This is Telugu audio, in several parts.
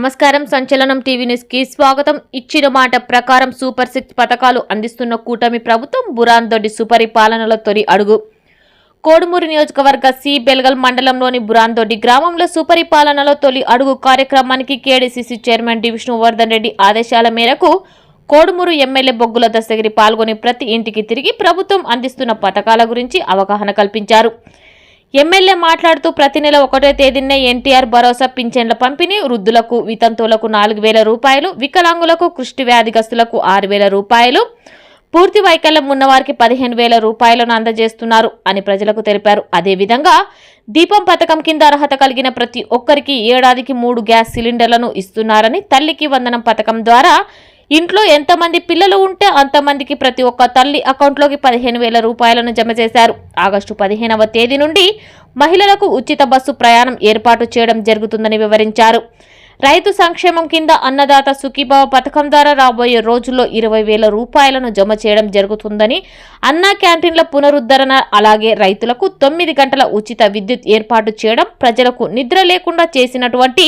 నమస్కారం. సంచలనం టీవీ న్యూస్కి స్వాగతం. ఇచ్చిన మాట ప్రకారం సూపర్ సిక్స్ పథకాలు అందిస్తున్న కూటమి ప్రభుత్వం బురాందొడ్డి సుపరిపాలనలో తొలి అడుగు. కోడుమూరు నియోజకవర్గ సి బెల్గల్ మండలంలోని బురాందొడ్డి గ్రామంలో సుపరిపాలనలో తొలి అడుగు కార్యక్రమానికి KDCC chairman D Vishnuvardhan Reddy ఆదేశాల మేరకు కోడుమూరు ఎమ్మెల్యే బొగ్గుల దస్తగిరి పాల్గొని ప్రతి ఇంటికి తిరిగి ప్రభుత్వం అందిస్తున్న పథకాల గురించి అవగాహన కల్పించారు. ఎమ్మెల్యే మాట్లాడుతూ ప్రతి నెల ఒకటో తేదీనే ఎన్టీఆర్ భరోసా పింఛన్ల పంపిణీ వృద్ధులకు వితంతువులకు నాలుగు వేల రూపాయలు వికలాంగులకు కృష్టి వ్యాధిగస్తులకు ఆరు వేల రూపాయలు పూర్తి వైకల్యం ఉన్నవారికి పదిహేను వేల రూపాయలను అందజేస్తున్నారు అని ప్రజలకు తెలిపారు. అదేవిధంగా దీపం పథకం కింద అర్హత కలిగిన ప్రతి ఒక్కరికి ఏడాదికి మూడు గ్యాస్ సిలిండర్లను ఇస్తున్నారని తల్లికి వందనం పథకం ద్వారా ఇంట్లో ఎంతమంది పిల్లలు ఉంటే అంతమందికి ప్రతి ఒక్క తల్లి అకౌంట్లోకి పదిహేను వేల రూపాయలను జమ చేశారు. ఆగస్టు పదిహేనవ తేదీ నుండి మహిళలకు ఉచిత బస్సు ప్రయాణం ఏర్పాటు చేయడం జరుగుతుందని వివరించారు. రైతు సంక్షేమం కింద అన్నదాత సుఖీభావ పథకం ద్వారా రాబోయే రోజుల్లో ఇరవై వేల రూపాయలను జమ చేయడం జరుగుతుందని అన్నా క్యాంటీన్ల పునరుద్ధరణ అలాగే రైతులకు తొమ్మిది గంటల ఉచిత విద్యుత్ ఏర్పాటు చేయడం ప్రజలకు నిద్ర లేకుండా చేసినటువంటి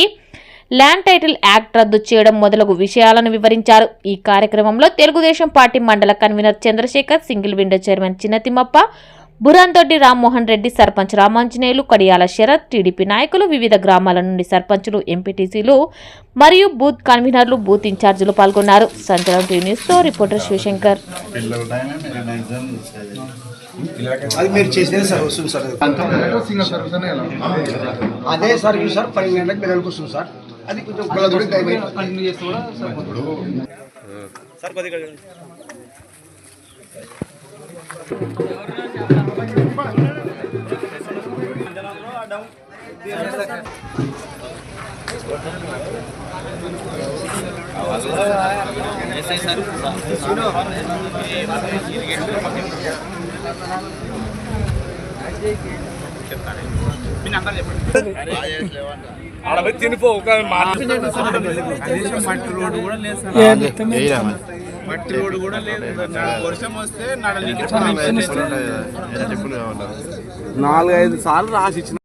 ల్యాండ్ టైటిల్ యాక్ట్ రద్దు చేయడం మొదలగు విషయాలను వివరించారు. ఈ కార్యక్రమంలో తెలుగుదేశం పార్టీ మండల convener Chandrasekhar single window chairman Chinnathimmappa Buramdoddi Rammohan Reddy sarpanch Ramanjaneyulu Kadiyala Sarath TDP నాయకులు వివిధ గ్రామాల నుండి సర్పంచులు ఎంపీటీసీలు మరియు బూత్ కన్వీనర్లు బూత్ ఇన్ఛార్జీలు పాల్గొన్నారు. సంచలనం టీవీ న్యూస్తో రిపోర్టర్ శివశంకర్. పిల్లల టైమే మీరు ఎగ్జామ్ చేసేది అది మీరు చేసేది సార్ వస్తుంది సార్ సింగల్ సర్వీస్ అనే ఎలా అదే సర్వీస్ సార్ పన్నెండు గంటలకు పిల్లలకు చేస్తే కూడా మట్టి రోడ్డు కూడా లేదు. వర్షం వస్తే నాలుగైదు సార్లు రాసి ఇచ్చిన